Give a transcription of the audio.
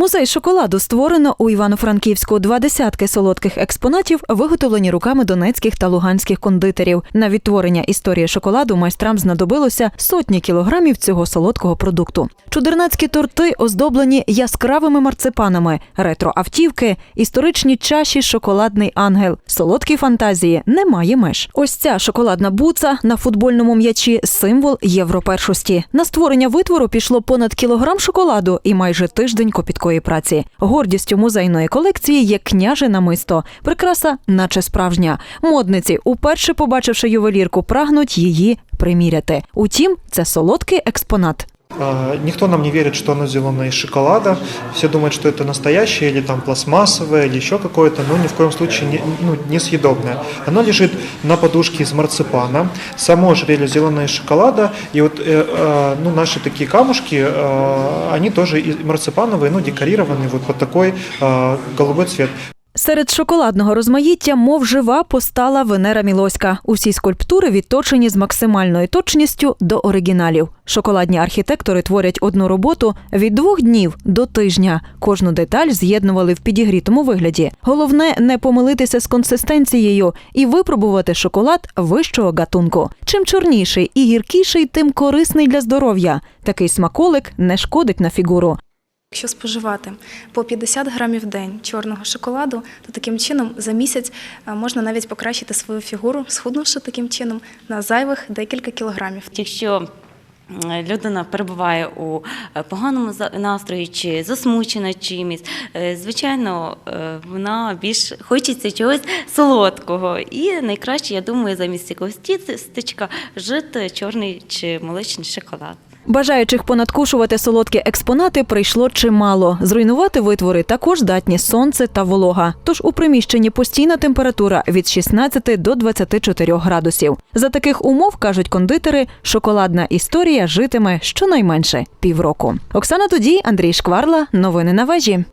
Музей шоколаду створено у Івано-Франківську. Два десятки солодких експонатів виготовлені руками донецьких та луганських кондитерів. На відтворення історії шоколаду майстрам знадобилося сотні кілограмів цього солодкого продукту. Чудернацькі торти оздоблені яскравими марципанами, ретро-автівки, історичні чаші, шоколадний ангел. Солодкі фантазії немає меж. Ось ця шоколадна буца на футбольному м'ячі символ європершості. На створення витвору пішло понад кілограм шоколаду і майже тиждень копіткої праці. Гордістю музейної колекції є княже намисто. Прикраса, наче справжня. Модниці, уперше побачивши ювелірку, прагнуть її приміряти. Утім, це солодкий експонат. А, Никто нам не верит, что оно сделано из шоколада. Все думают, что это настоящее или там пластмассовое или еще какое-то, но ни в коем случае не, ну, несъедобное. Оно лежит на подушке из марципана. Само ожерелье сделано из шоколада. И вот э, э, ну, наши такие камушки, э, они тоже из- марципановые, ну, декорированы вот под такой э, голубой цвет. Серед шоколадного розмаїття, мов жива, постала Венера Мілоська. Усі скульптури відточені з максимальною точністю до оригіналів. Шоколадні архітектори творять одну роботу від двох днів до тижня. Кожну деталь з'єднували в підігрітому вигляді. Головне не помилитися з консистенцією і випробувати шоколад вищого гатунку. Чим чорніший і гіркіший, тим корисний для здоров'я. Такий смаколик не шкодить на фігуру. Якщо споживати по 50 грамів в день чорного шоколаду, то таким чином за місяць е, можна навіть покращити свою фігуру, схуднувши таким чином на зайвих декілька кілограмів. Якщо людина перебуває у е, поганому настрої чи засмучена чимось, е, звичайно, вона більш хочеться чогось солодкого. І найкраще, я думаю, замість якогось тістечка жити чорний чи молочний шоколад. Бажаючих понадкушувати солодкі експонати прийшло чимало. Зруйнувати витвори також здатні сонце та волога. Тож у приміщенні постійна температура від 16 до 24 градусів. За таких умов кажуть кондитери, шоколадна історія житиме щонайменше півроку. Оксана Тодій, Андрій Шкварла. Новини на вежі.